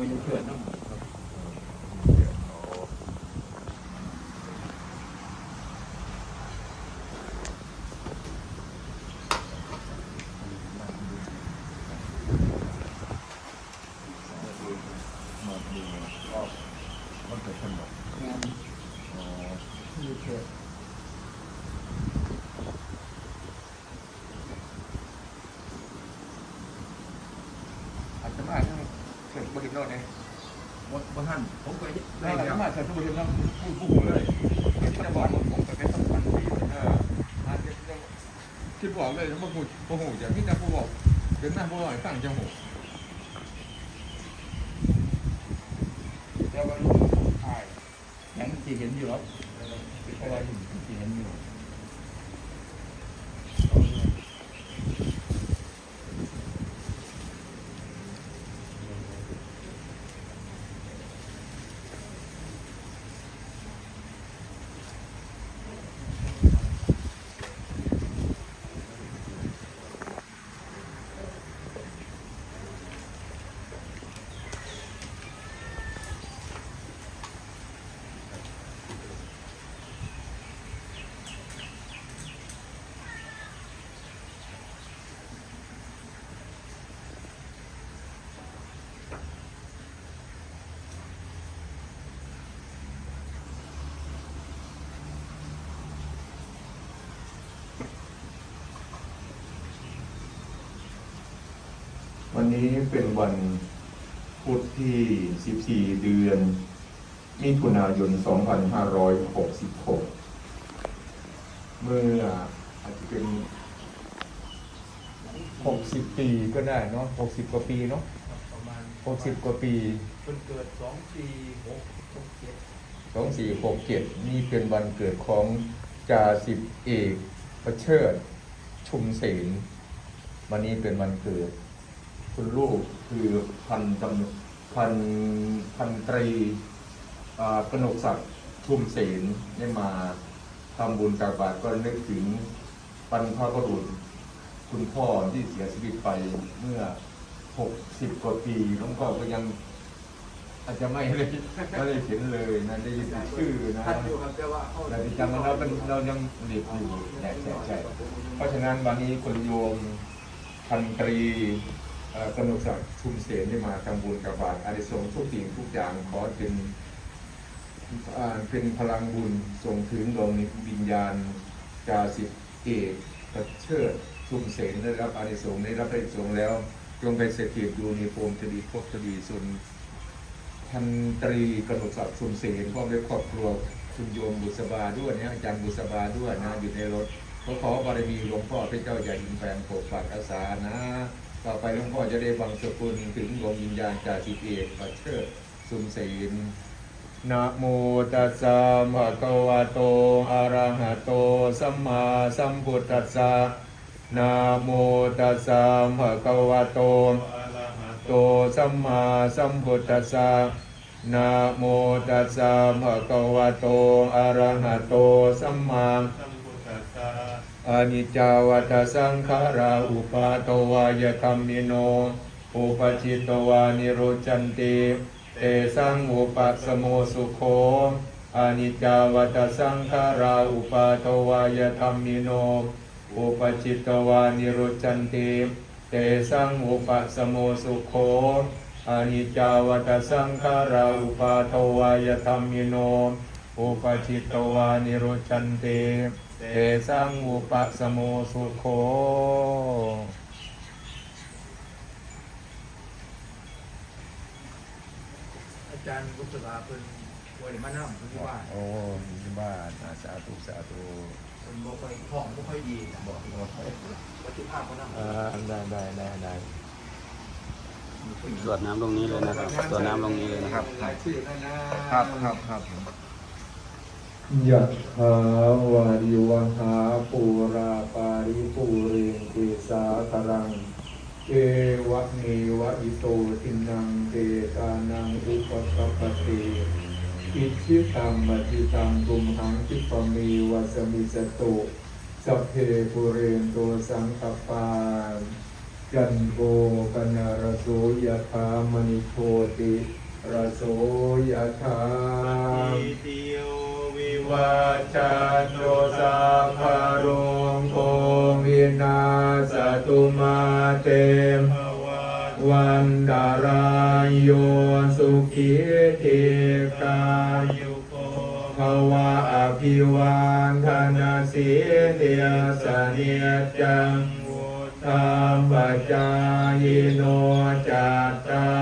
ก็อยู่เกิดนน้ำมาดูก็มันเกิดขึ้นหมด งาน อ๋อ อยู่เขื่อน อาจจะมาทั้งเกิดบริโภคเนี่ย วัดวัดท่าน ผมก็ได้ได้แล้วมาเกิดบริโภคผู้ผู้เลยจะบอกผมผมเป็นต้อการที่เอออาจจะคิดบอกเลยแล้วมาพูดโอ้โหอย่างที่จะผู้บอกเป็นหน้าผู้บอกตั้งจังหูแล้วก็ถ่ายหนังที่เห็นอยู่ครับเพราะว่าที่เห็นอยู่ นี้เป็นวันพุธที่ 14 เดือน มิถุนายน 2566 เมื่ออาจจะเป็น 60 ปีก็ได้เนาะ60 กว่าปีเนาะประมาณ60 กว่าปีคนเกิดสองสี่หกหกเจ็ด2467 นี่เป็นวันเกิดของจ่าสิบเอกประเชิดชุมเสนวันนี้เป็นวันเกิด คุณลูกคือพันตำพันพันตรีอ่ากนกศักดิ์ชุมเสนได้มาทำบุญตักบาตรก็นึกถึงปันพระบุรุษคุณพ่อที่เสียชีวิตไปเมื่อ 60 กว่าปีหลวงพ่อก็ยังอาจจะไม่เลยไม่ได้เห็นเลยนะได้ยินแต่ชื่อนะท่านอยู่ครับแต่ว่าเขาเราจำมันเราเป็นเรายังเด็กอยู่ใช่ใช่ใช่เพราะฉะนั้นวันนี้คุณโยมพันตรี เอ่อกนกศักดิ์ชุมเสนได้มาทำบุญกับบาตรอาริสงส์ทุกสิ่งทุกอย่างขอเป็นเป็นพลังบุญส่งถึงดวงวิญญาณจาสิบเอกประเชิดชุมเสนได้รับอานิสงส์ได้รับอานิสงส์แล้วจงไปเสถิตอยู่ในภูมิทดีภพทดีสุนพันตรีกนกศักดิ์ชุมเสนพร้อมด้วยครอบครัวคุณโยมบุษบาด้วยเนี่ยอาจารย์บุษบาด้วยนะอยู่ในรถก็ขอบารมีหลวงพ่อพระเจ้าใหญ่อินแปลงปกปักอาสานะ ต่อไปหลวงพ่อจะได้บังสกุลถึงดวงวิญญาณจ่าสิบเอกประเชิดชุมเสนนะโมตัสสะภะคะวะโต อะระหะโต สัมมาสัมพุทธัสสะนะโมตัสสะภะคะวะโต อะระหะโต สัมมาสัมพุทธัสสะนะโมตัสสะภะคะวะโต อะระหะโต สัมมาสัมพุทธัสสะ อานิจจาวัฏสังขาราอุปาโตวายคัมมิโน อุปจิตตวานิโรจันติเตสังอุปสสโมสุโคอานิจจาวัฏสังขาราอุปาโตวายคัมมิโน อุปจิตตวานิโรจันติเตสังอุปสมโมสุโคอานิจจาวัตสังขาราอุปาทวายธรรมิโน อุปจิตตวานิโรจันเตเตสังอุปสมโมสุโคอาจารย์บุษราเป็นวันมานั่งที่บ้านโอ้ที่บ้านสาธุสาธุเป็นบ่ค่อยท้องบ่ค่อยดีบอกวัตถุภาพเขานั่งอ่าได้ได้ได้ได้สวดน้ำลงนี้เลยนะครับสวดน้ำลงนี้เลยนะครับหลายชื่อนะนะครับครับครับ ยะถาวาริวหาปูราปาริปูเรนติสาครัง เอวะเมวะอิโตทินังเตตานังอุปกปปติอิชิตังมติตังตุมหังคิปะมีวัสมิสตุสัพเพปุเรนโตสังคปปาจันโทปนารโสยะถามณิโชติ ระโสยถาติโยวิวัจจันโตสัพพะโรงโควินาสตุมาเตมภวันดารายโยสุขีเทกายุโกภวะอภิวันธนาสีเดียสเนียจังวุธรรมปัจจายโนจัตตา